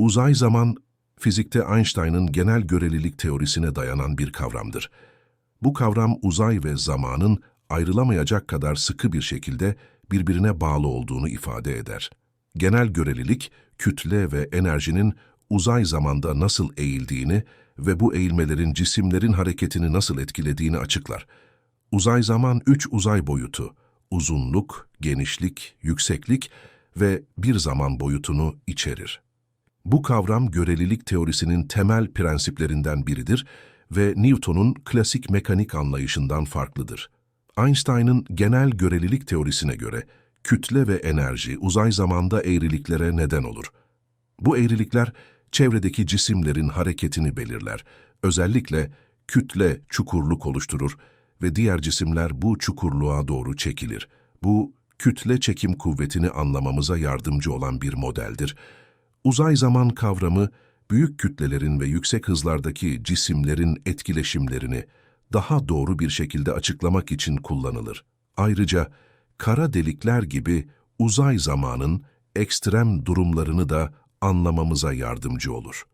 Uzay zaman, fizikte Einstein'ın genel görelilik teorisine dayanan bir kavramdır. Bu kavram uzay ve zamanın ayrılamayacak kadar sıkı bir şekilde birbirine bağlı olduğunu ifade eder. Genel görelilik, kütle ve enerjinin uzay zamanda nasıl eğildiğini ve bu eğilmelerin cisimlerin hareketini nasıl etkilediğini açıklar. Uzay zaman üç uzay boyutu, uzunluk, genişlik, yükseklik ve bir zaman boyutunu içerir. Bu kavram görelilik teorisinin temel prensiplerinden biridir ve Newton'un klasik mekanik anlayışından farklıdır. Einstein'ın genel görelilik teorisine göre kütle ve enerji uzay zamanda eğriliklere neden olur. Bu eğrilikler çevredeki cisimlerin hareketini belirler. Özellikle kütle çukurluk oluşturur ve diğer cisimler bu çukurluğa doğru çekilir. Bu kütle çekim kuvvetini anlamamıza yardımcı olan bir modeldir. Uzay zaman kavramı, büyük kütlelerin ve yüksek hızlardaki cisimlerin etkileşimlerini daha doğru bir şekilde açıklamak için kullanılır. Ayrıca kara delikler gibi uzay zamanın ekstrem durumlarını da anlamamıza yardımcı olur.